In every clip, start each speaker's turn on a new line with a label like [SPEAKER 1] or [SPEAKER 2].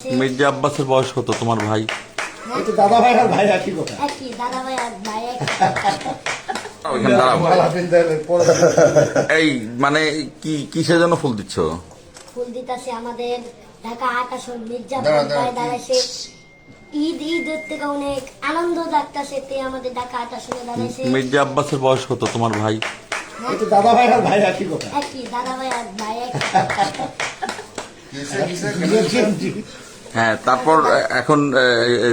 [SPEAKER 1] মির্জা আব্বাসের বয়স কত তোমার ভাই?
[SPEAKER 2] দাদা ভাই আর ভাই একই কথা।
[SPEAKER 3] দাদা ভাই আর ভাই
[SPEAKER 1] এই মানে কি কিসের জন্য ফুল দিচ্ছ?
[SPEAKER 3] ফুল দিতাছে আমাদের ঢাকা আকাশন মির্জা ভাই দাঁড়াইছে। ঈদ ঈদের থেকে অনেক আনন্দ লাগতাছে তে আমাদের ঢাকা আকাশনে দাঁড়াইছে।
[SPEAKER 1] মির্জা আব্বাসের বয়স কত তোমার ভাই?
[SPEAKER 2] দাদা ভাই আর ভাই একই কথা।
[SPEAKER 3] একই দাদা ভাই আর ভাই এক
[SPEAKER 1] হ্যাঁ তারপর এখন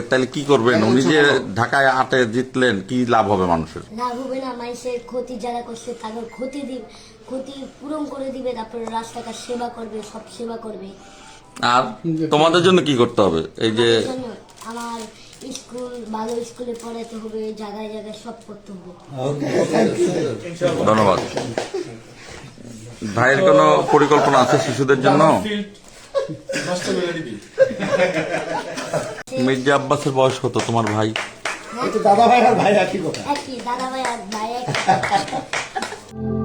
[SPEAKER 1] তাহলে কি করবেন? উনি যে ঢাকায় আটে জিতলেন কি লাভ হবে মানুষের?
[SPEAKER 3] লাভ হবে না মানুষের ক্ষতি যারা করছে তাদের ক্ষতি দিব ক্ষতি পূরণ করে দিবে তারপরে রাস্তাঘাট সেবা করবে সব সেবা করবে।
[SPEAKER 1] আর তোমাদের জন্য কি করতে হবে? এই যে
[SPEAKER 3] আমার আমার স্কুল ভালো স্কুলে পড়াতে হবে জায়গায় জায়গায় সব করতে হবে।
[SPEAKER 1] ধন্যবাদ। ভাইয়ের কোনো পরিকল্পনা আছে শিশুদের জন্য? মির্জা আব্বাসের বয়স কত তোমার ভাই?
[SPEAKER 2] দাদা ভাই আর ভাই একই কথা।
[SPEAKER 3] দাদা ভাই আর ভাই